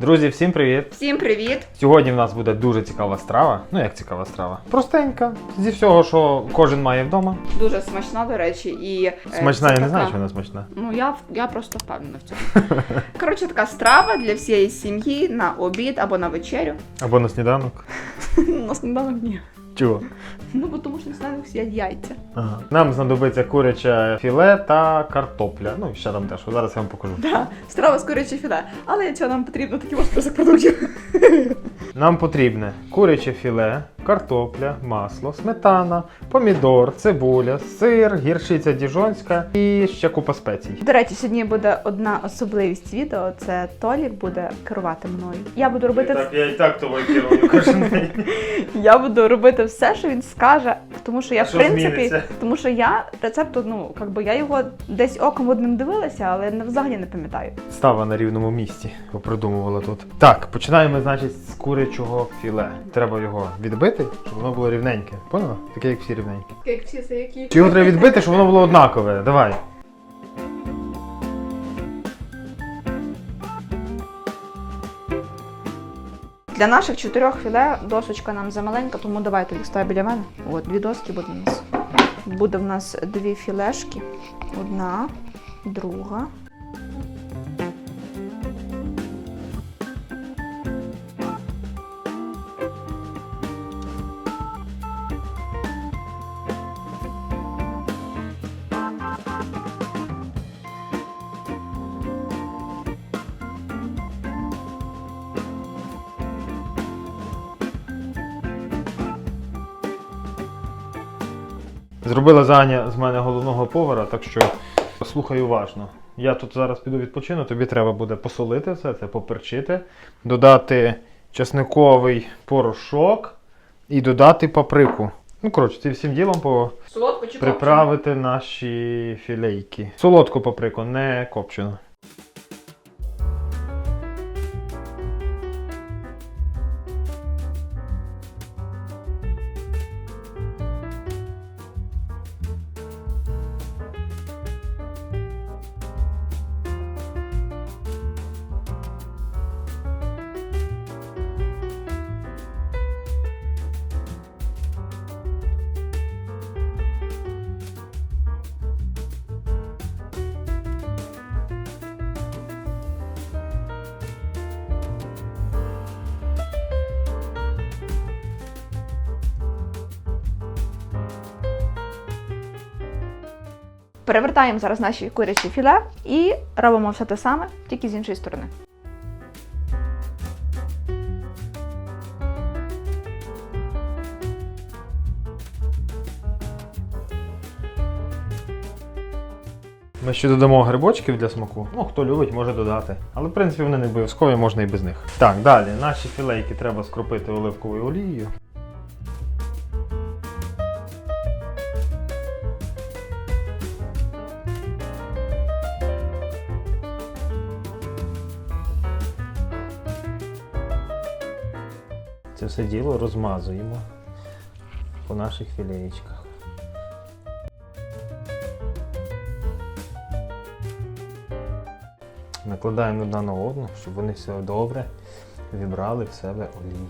Друзі, всім привіт! Всім привіт! Сьогодні в нас буде дуже цікава страва. Ну як цікава страва? Простенька, зі всього, що кожен має вдома. Дуже смачна, до речі, і е, Смачна, я не знаю, що вона смачна. Ну я я просто впевнена в цьому. Коротше, така страва для всієї сім'ї на обід або на вечерю. Або на сніданок. На сніданок ні. Чого? Ну бо тому що на сніданок сидять яйця. Ага. Нам знадобиться куряче філе та картопля. Ну, і ще там теж. Зараз я вам покажу. Да, страва з куряче філе. Але цього нам потрібно такий ось список продуктів. Нам потрібне куряче філе, картопля, масло, сметана, помідор, цибуля, сир, гірчиця діжонська і ще купа спецій. До речі, сьогодні буде одна особливість відео. Це Толік буде керувати мною. Я буду робити я і так тобою керую кожен день. Я буду робити все, що він скаже, тому що я в принципі, тому що я рецепту, ну якби я його десь оком одним дивилася, але не- взагалі не пам'ятаю. Става на рівному місці, попридумувала тут. Так, починаємо, значить, з курячого філе. Треба його відбити, щоб воно було рівненьке. Поняла? Таке, як всі рівненькі. Як всі це які. Чи його треба відбити, щоб воно було однакове? Давай. Для наших чотирьох філе досочка нам замаленька, тому давайте їх став біля мене. От дві доски буде у нас. Буде в нас дві філешки. Одна, друга. Зробила Заня з мене головного повара, так що слухай уважно. Я тут зараз піду відпочину, тобі треба буде посолити все це, поперчити, додати чесниковий порошок і додати паприку. Ну, коротше, цим всім ділом по... Солодко чи приправити наші філейки. Солодку паприку, не копчену. Перевертаємо зараз наші курячі філе і робимо все те саме, тільки з іншої сторони. Ми ще додамо грибочків для смаку. Ну, хто любить, може додати. Але в принципі вони не обов'язкові, можна і без них. Так, далі. Наші філейки треба скропити оливковою олією. Все діло розмазуємо по наших філеєчках. Накладаємо одна на одну, щоб вони все добре вібрали в себе олій.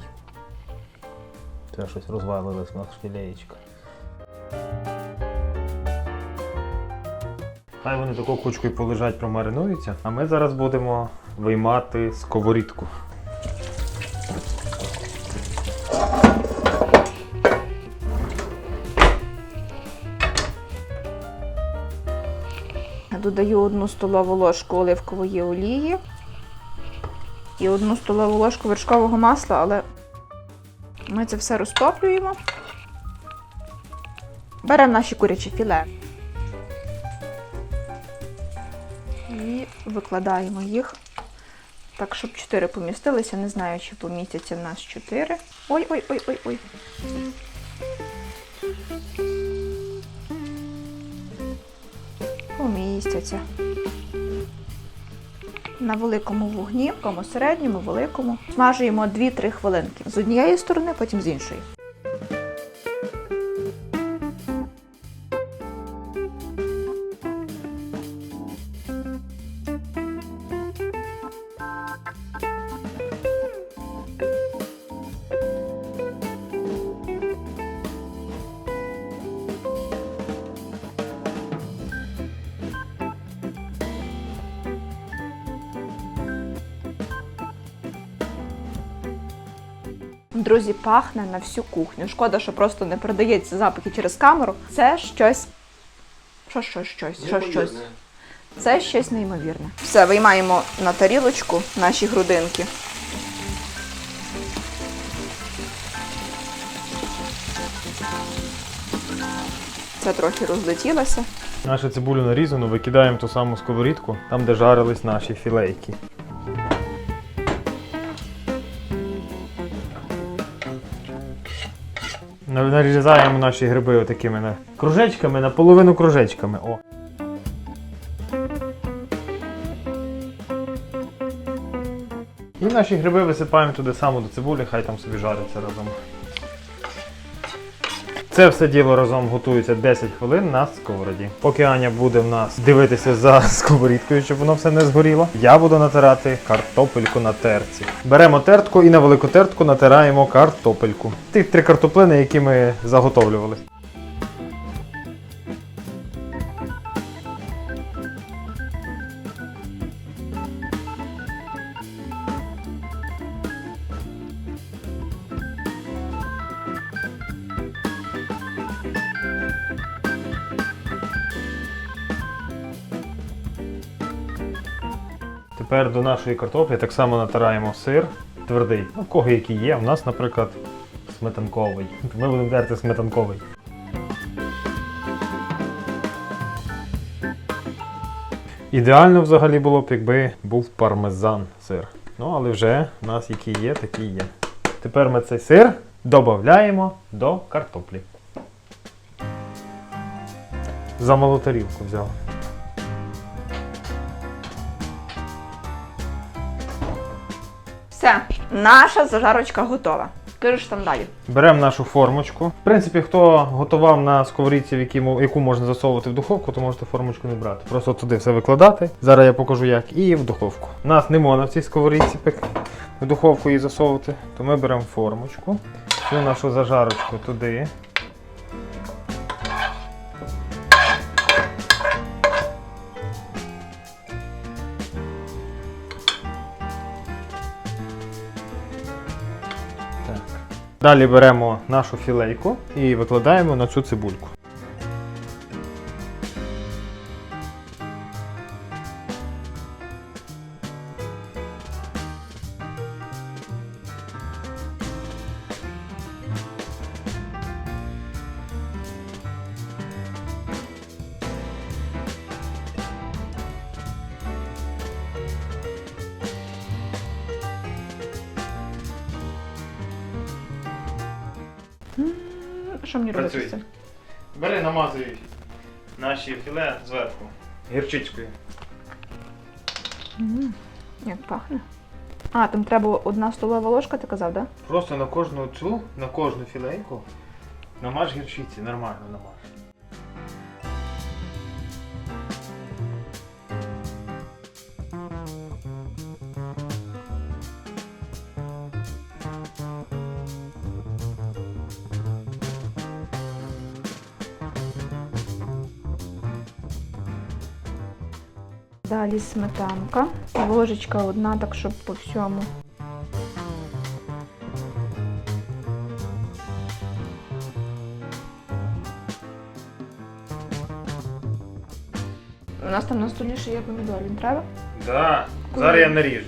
Це щось розвалилось нас філеєчка. Хай вони такою кучкою полежать, промаринуються, а ми зараз будемо виймати сковорідку. Додаю одну столову ложку оливкової олії і одну столову ложку вершкового масла, але ми це все розтоплюємо. Беремо наші курячі філе і викладаємо їх так, щоб 4 помістилися. Не знаю, чи помістяться в нас 4. Ой-ой-ой-ой-ой. Помістяться. На великому вогні, такому середньому, великому. Смажуємо 2-3 хвилинки. З однієї сторони, потім з іншої. Друзі, пахне на всю кухню. Шкода, що просто не передається запахи через камеру. Це щось. Що, що, щось, що, щось. Це щось неймовірне. Все, виймаємо на тарілочку наші грудинки. Це трохи розлетілося. Нашу цибулю нарізану викидаємо в ту саму сковорідку, там де жарились наші філейки. Нарізаємо наші гриби отакими на кружечками, наполовину кружечками. О. І наші гриби висипаємо туди само до цибулі, хай там собі жариться разом. Це все діло разом готується 10 хвилин на сковороді. Поки Аня буде в нас дивитися за сковорідкою, щоб воно все не згоріло, я буду натирати картопельку на терці. Беремо тертку і на велику тертку натираємо картопельку. Тих три картоплини, які ми заготовлювали. Тепер до нашої картоплі так само натираємо сир твердий. Ну, в кого який є. У нас, наприклад, сметанковий. Ми будемо терти сметанковий. Ідеально взагалі було б, якби був пармезан сир. Ну, але вже в нас який є, такий є. Тепер ми цей сир додаємо до картоплі. За малу тарілку взяв. Все, наша зажарочка готова. Кажеш там далі. Беремо нашу формочку. В принципі, хто готував на сковорідці, в які яку можна засовувати в духовку, то можете формочку не брати. Просто туди все викладати. Зараз я покажу як. І в духовку. У нас не можна в цій сковорідці в духовку її засовувати, то ми беремо формочку. Цю нашу зажарочку туди. Далі беремо нашу філейку і викладаємо на цю цибульку. Цим? Бери, намазуй наші філе зверху. Гірчичкою. М, Як пахне. А, там треба одна столова ложка, ти казав, так? Да? Просто на кожну цю, на кожну філейку намаж гірчиці, нормально намаж. Далі сметанка. Ложечка одна, так щоб по всьому. У нас там на столі ще є помідор, він треба? Да. Зараз я наріжу.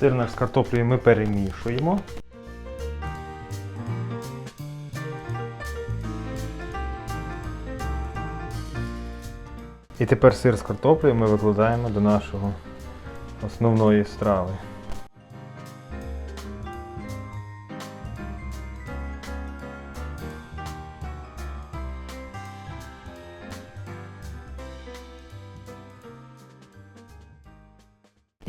Сир з картоплею ми перемішуємо. І тепер сир з картоплею ми викладаємо до нашого основної страви.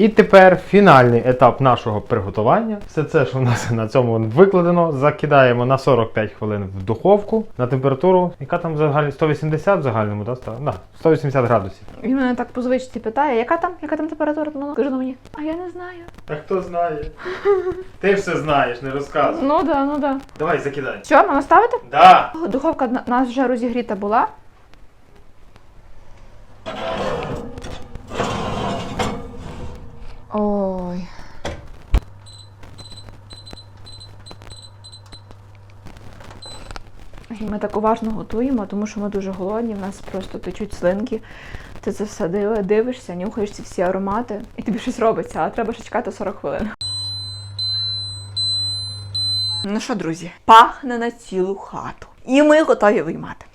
І тепер фінальний етап нашого приготування. Все це, що в нас на цьому викладено, закидаємо на 45 хвилин в духовку на температуру, яка там взагалі 180 в загальному, да? Да, 180 градусів. Він мене так по звичці питає, яка там, яка там температура? Ну, кажу на мені, а я не знаю. А хто знає? Ти все знаєш, не розказуй. Ну да, ну да. Давай закидай. Що, мама ставити? Да. Духовка на- нас вже розігріта була. Ой. Ми так уважно готуємо, тому що ми дуже голодні, в нас просто течуть слинки. Ти це все дивишся, нюхаєш ці всі аромати, і тобі щось робиться, а треба ще чекати 40 хвилин. Ну що, друзі, пахне на цілу хату. І ми готові виймати.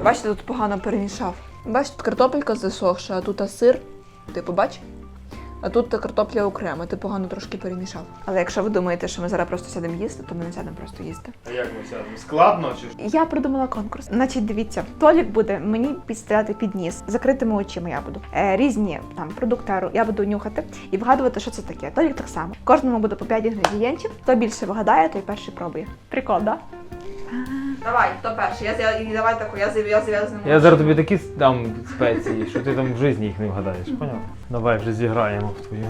Ой, бачите, тут погано перемішав. Бачите, тут картопелька засохша, а тут а сир. Ти побач? А тут та картопля окремо, ти погано трошки перемішав. Але якщо ви думаєте, що ми зараз просто сядемо їсти, то ми не сядемо просто їсти. А як ми сядемо? Складно чи Я придумала конкурс. Значить, дивіться, Толік буде мені підстріляти під ніс, закритими очима я буду. Е, різні там продукти я буду нюхати і вгадувати, що це таке. Толік так само. Кожному буде по 5 інгредієнтів. Хто більше вгадає, той перший пробує. Прикол, да? Давай, хто перший? Я, я давай таку, я я зв'язному. Я зараз тобі такі дам спеції, що ти там в житті їх не вгадаєш, поняв? Давай вже зіграємо в твою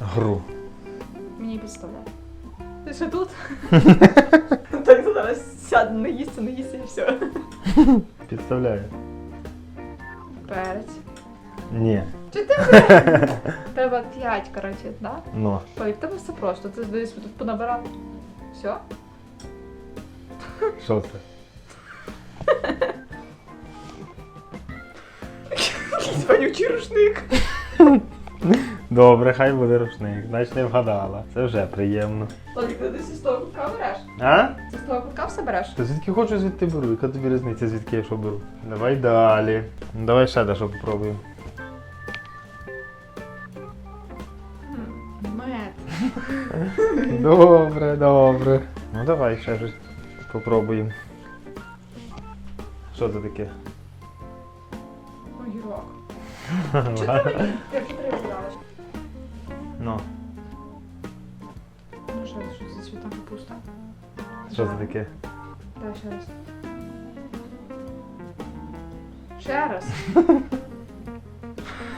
гру. Мені підставляє. Ти ще тут? так зараз сяду, не їсти, не їсти і все. Підставляю. Перець. Ні. Чи ти Треба 5, коротше, да? Ну. В тебе все просто. Ти десь тут понабирав. Все? Що це? Якийсь вонючий рушник. Добре, хай буде рушник, значить не вгадала. Це вже приємно. Толік, ти десь з того кутка береш? А? Ти з того кутка все береш? Та звідки хочу, звідти беру. Яка тобі різниця, звідки я що беру? Давай далі. Ну, Давай ще дещо попробуємо. Мед. Добре, добре. Ну давай ще щось попробуємо. Що це таке? Огірок. Чи ти мені? Потрібно Ну, Ну що, що це світа капуста? що це таке? Дай ще раз. Ще раз.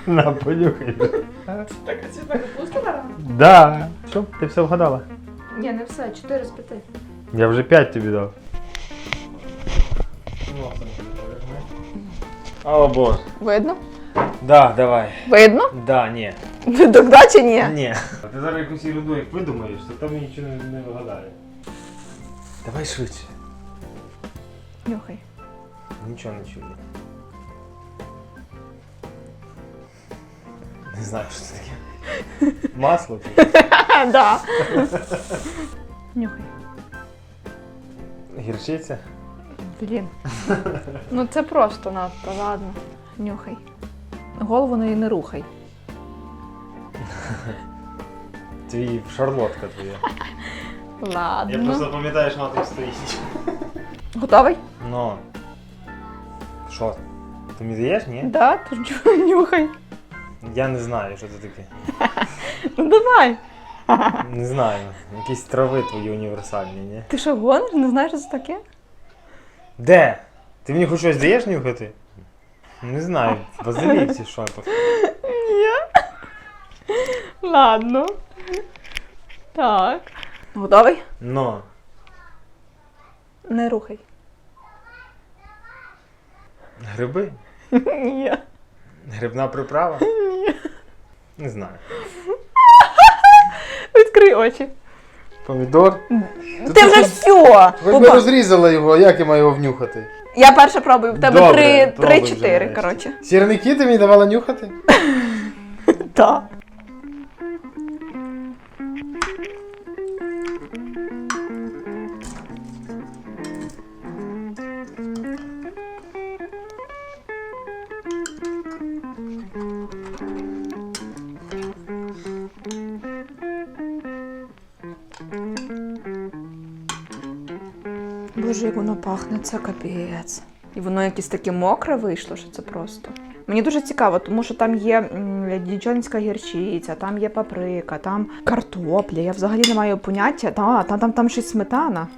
На, понюхай. Так, цвітна капуста зараз? Да. Що? Ти все вгадала? Ні, не все, 4 з 5. Я вже 5 тобі дав. О боже. Видно? Да, давай. Видно? Да, ні. Видок, да чи ні? Ні. Ти зараз якусь ерунду як видумаєш, то там нічого не, не вигадає. Давай швидше. Нюхай. Нічого не чую. Не знаю, що це таке. Масло тут. Да. Нюхай. Гірчиця. Блін. Ну це просто надто, ладно. Нюхай. Голову не, не рухай. Твій шарлотка твоя. Ладно. Я просто пам'ятаю, що вона тут стоїть. Готовий? Ну. Що? Ти мені даєш, ні? Да, ти ж нюхай. Я не знаю, що це таке. Ну давай. Не знаю. Якісь трави твої універсальні, ні? Ти що гониш? Не знаєш, що це таке? Де? Ти мені хоч щось даєш нюхати? Не знаю, базилік чи що то. Ні. Ладно. Так. Готовий? Ну. Не рухай. Гриби? Ні. Грибна приправа? Ні. Не знаю. Відкрий очі. Помідор? Ти вже все. Ви б розрізала його, як я маю його внюхати? Я перше пробую, в тебе Добре, три, пробуй три, вже чотири, нарешті. коротше. Сірники ти мені давала нюхати? Так. Пахне, це капець. І воно якесь таке мокре вийшло, що це просто. Мені дуже цікаво, тому що там є м, дівчинська гірчиця, там є паприка, там картопля. Я взагалі не маю поняття. Та, там, там, там й сметана.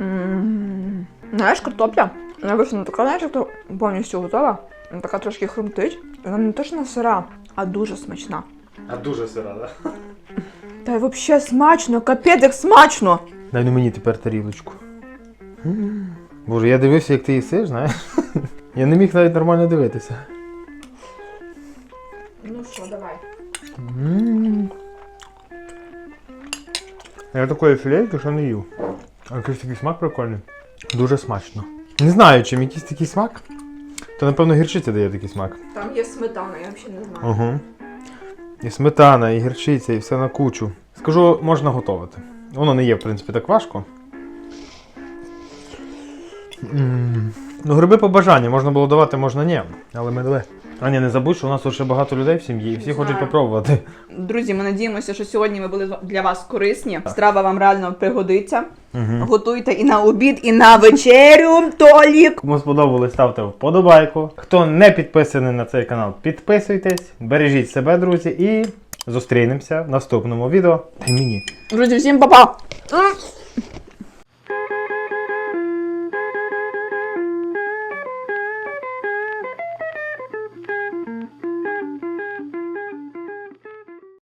М, Знаєш, картопля, вона вийшла така, знаєш, як повністю готова. Вона така трошки хрумтить. Вона не точно сира, а дуже смачна. А дуже сира, так? Та й взагалі смачно, капець, як смачно. Дай ну мені тепер тарілочку. Боже, я дивився, як ти їсиш, знаєш? Я не міг навіть нормально дивитися. Ну що, давай. Я такої філейки ще не їв. А якийсь такий смак прикольний. Дуже смачно. Не знаю, чим якийсь такий смак. То напевно гірчиця дає такий смак. Там є сметана, я взагалі не знаю. Угу. І сметана, і гірчиця, і все на кучу. Скажу, можна готувати. Воно не є, в принципі, так важко. Ну, гриби по бажанню, можна було давати, можна ні. Але ми дали. Аня, не забудь, що у нас ще багато людей в сім'ї, і всі Знаю. хочуть попробувати. Друзі, ми надіємося, що сьогодні ми були для вас корисні. Страва вам реально пригодиться. Угу. Готуйте і на обід, і на вечерю, Толік. Кому сподобалось, ставте вподобайку. Хто не підписаний на цей канал, підписуйтесь, бережіть себе, друзі, і зустрінемося в наступному відео. Та й мені. Друзі, всім па-па!